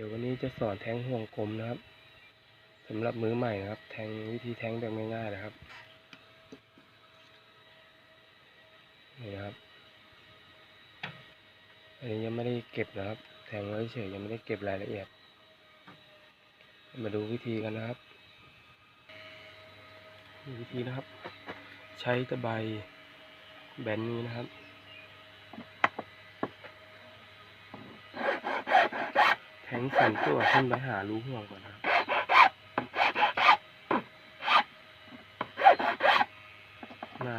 ดี๋ยววันนี้จะสอนแทงห่วงกลมนะครับสำหรับมือใหม่นะครับ แทงวิธีแทงแบบง่ายๆนะครับนี่นะครับอันนี้ยังไม่ได้เก็บนะครับ แทงไว้เฉยยังไม่ได้เก็บรายละเอียด มาดูวิธีกันนะครับวิธีนะครับ ใช้ตะไบแบนนี้นะครับ งสันตัวขึ้นไปหารูห่วงก่อนนะครับหน้า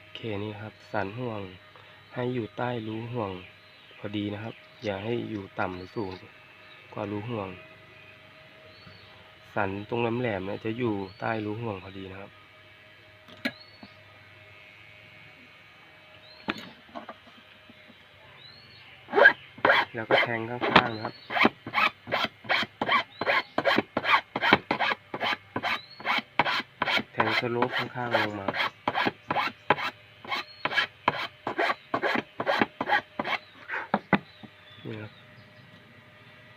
โอเคนี่ครับ สันห่วงให้อยู่ใต้รูห่วงพอดีนะครับ อย่าให้อยู่ต่ำหรือสูงกว่ารูห่วง สันตรงแหลมๆเนี่ยจะอยู่ใต้รูห่วงพอดีนะครับ แล้วก็แทงข้างๆนะครับแทงสโลปข้างๆลงมานี่ครับ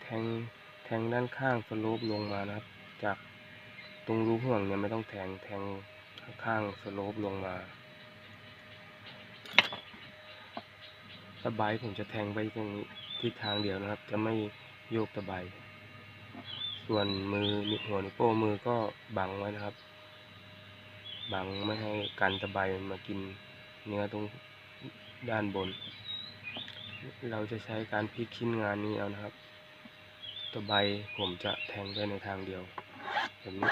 แทงแทงด้านข้างสโลปลงมานะครับ จากตรงรูห่วงเนี่ยไม่ต้องแทงแทงข้างสโลปลงมาตะไบผมจะแทงไปตรงทิศทางเดียวนะครับ จะไม่โยกตะไบส่วนมือหัวนิ้วโป้มือก็บังไว้นะครับ บังไม่ให้กันตะไบมันมากินเนื้อตรงด้านบน เราจะใช้การพลิกชิ้นงานนี้เอานะครับ ตะไบผมจะแทงไปในทางเดียว แบบนี้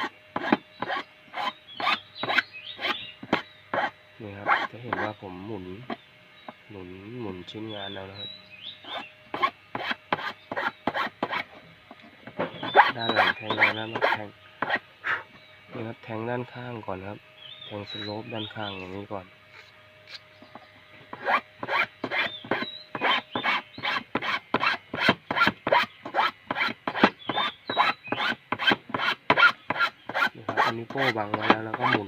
นี่ครับ จะเห็นว่าผมหมุน หมุน หมุนชิ้นงานเอานะครับ ด้านหลังแทงแล้วนะแทงนี่ครับ แทงด้านข้างก่อนครับ แทงสโลปด้านข้างอย่างนี้ก่อน นะครับอันนี้ โป้บังไว้แล้วแล้วก็หมุน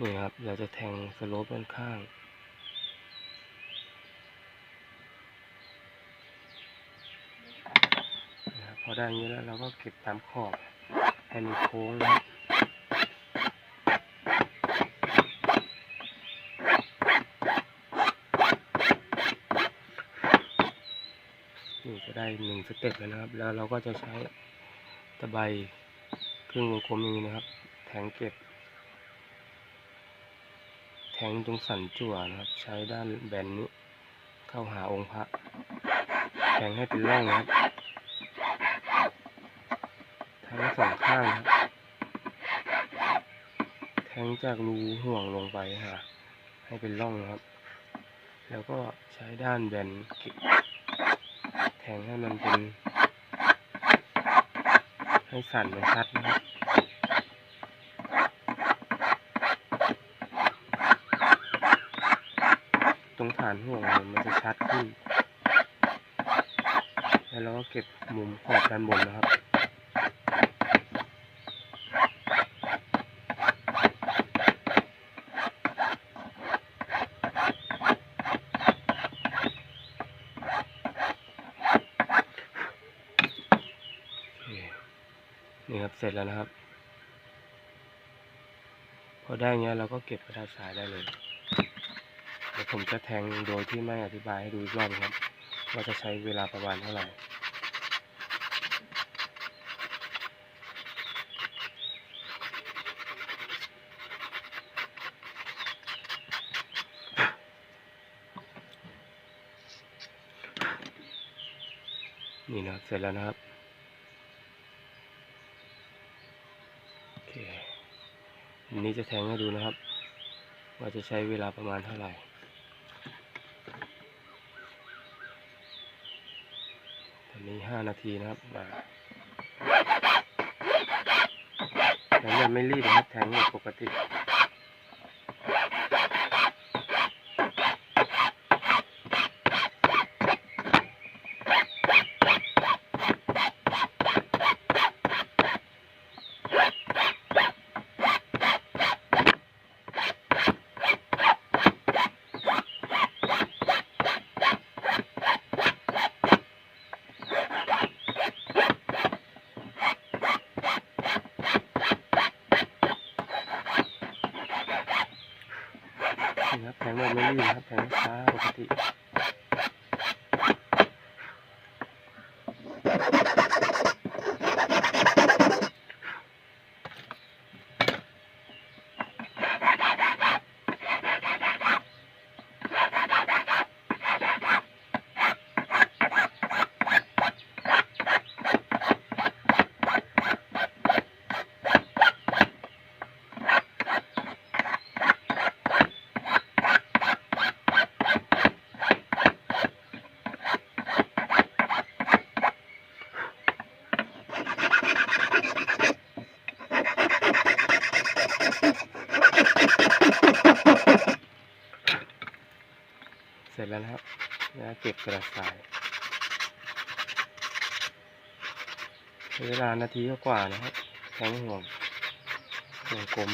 นี่ครับ เราจะแทงสโลปด้านข้าง นะครับพ อได้อย่างนี้แล้วเราก็เก็บตามขอบให้มันโค้งนะครับนี่ก็ได้หนึ่งสเต็ปแล้วนะครับ แล้วเราก็จะใช้ตะไบครึ่งวงกลมอย่างนี้นะครับ แทงเก็บ แทงตรงสันจั่วนะครับ ใช้ด้านแบนนี้เข้าหาองค์พระแทงให้เป็นร่องนะครับ ทั้งสองข้างแทงจากรูห่วงลงไปหาให้เป็นร่องครับ แล้วก็ใช้ด้านแบนแทงให้มันเป็น ให้สั่นมันชัดนะครับตรงฐานห่วงมันจะชัดขึ้น แล้วเราก็เก็บมุมขอบด้านบนนะครับ โอเค นี่ครับ เสร็จแล้วนะครับ พอได้เงี้ยเราก็เก็บกระดาษสายได้เลย เดี๋ยวผมจะแทงโดยที่ไม่อธิบายให้ดูอีกรอบนะครับ ว่าจะใช้เวลาประมาณเท่าไหร่นี่นะเสร็จแล้วนะครับ โอเคอันนี้จะแทงให้ดูนะครับ ว่าจะใช้เวลาประมาณเท่าไหร่ ตอนนี้ห้านาทีนะครับมาแทงแบบไม่รีบนะครับแทงแบบปกติ นี่ครับแทงแบบไม่รีบนะครับแท เสร็จแล้วนะครับแล้วเก็บกระสายเวลานาทีกว่านะครับแทงห่วงวงกลม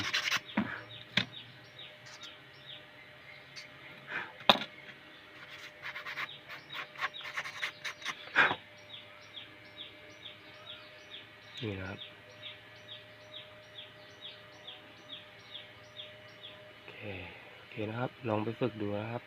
นี่นะครับ โอ เคโอเคนะครับ ลองไปฝึกดูนะครับ